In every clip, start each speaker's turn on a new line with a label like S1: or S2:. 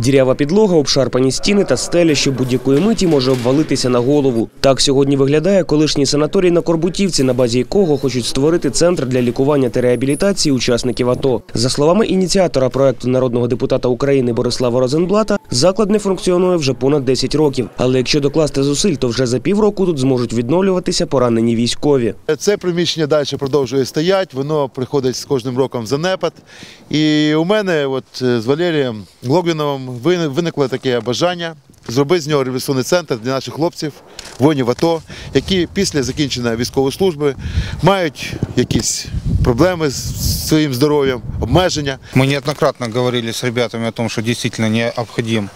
S1: Дірява підлога, обшарпані стіни та стеля, що будь-якої миті може обвалитися на голову. Так сьогодні виглядає колишній санаторій на Корбутівці, на базі якого хочуть створити центр для лікування та реабілітації учасників АТО. За словами ініціатора проекту народного депутата України Борислава Розенблата, заклад не функціонує вже понад 10 років. Але якщо докласти зусиль, то вже за півроку тут зможуть відновлюватися поранені військові.
S2: Це приміщення далі продовжує стояти, воно приходить з кожним роком в занепад. І у мене от е, з Валерієм Глогвіновим виник- виникло таке бажання зробити з нього революційний центр для наших хлопців, воїнів АТО, які після закінчення військової служби мають якісь проблеми з своїм здоров'ям, обмеження.
S3: Мы неоднократно говорили с ребятами о том, что действительно необходим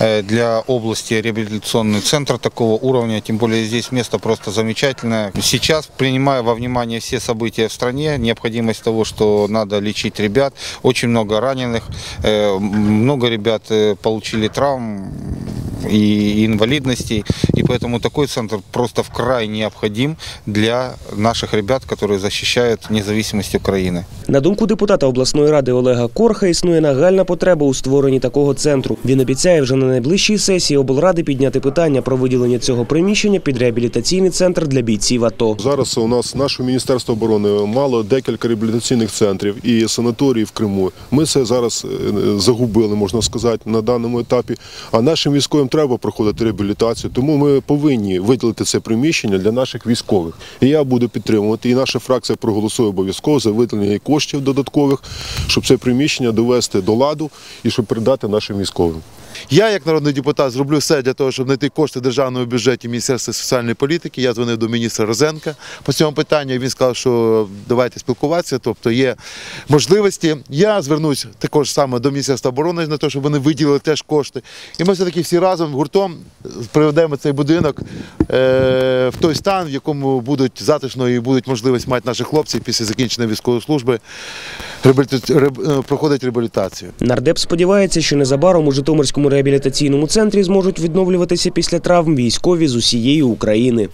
S3: э, для области реабилитационный центр такого уровня, тем более здесь место просто замечательное. Сейчас, принимая во внимание все события в стране, необходимость того, что надо лечить ребят, очень много раненых, э, много ребят э, получили травм и инвалидностей, и поэтому такой центр просто вкрай необходим для наших ребят, которые защищают независимость Украины.
S1: На думку депутата обласної ради Олега Корха, існує нагальна потреба у створенні такого центру. Він обіцяє вже на найближчій сесії облради підняти питання про виділення цього приміщення під реабілітаційний центр для бійців АТО.
S4: Зараз у нас наше міністерство оборони мало декілька реабілітаційних центрів і санаторій в Криму. Ми це зараз е, загубили, можна сказати, на даному етапі. А нашим військовим треба проходити реабілітацію, тому ми повинні виділити це приміщення для наших військових. І я буду підтримувати. І наша фракція проголосує обов'язково за виділення коштів додаткових, щоб це приміщення довести до ладу і щоб передати нашим військовим.
S2: Я, як народний депутат, зроблю все для того, щоб знайти кошти в державному бюджеті Міністерства соціальної політики. Я дзвонив до міністра Розенка по цьому питанню. Він сказав, що давайте спілкуватися, тобто є можливості. Я звернусь також саме до Міністерства оборони на те, щоб вони виділили теж кошти. І ми все-таки всі разом гуртом приведемо цей будинок е, в той стан, в якому будуть затишно і будуть можливість мати наші хлопці після закінчення військової служби е, реабілітацію.
S1: Нардеп сподівається, що незабаром у Житомирському реабілітаційному центрі зможуть відновлюватися після травм військові з усієї України.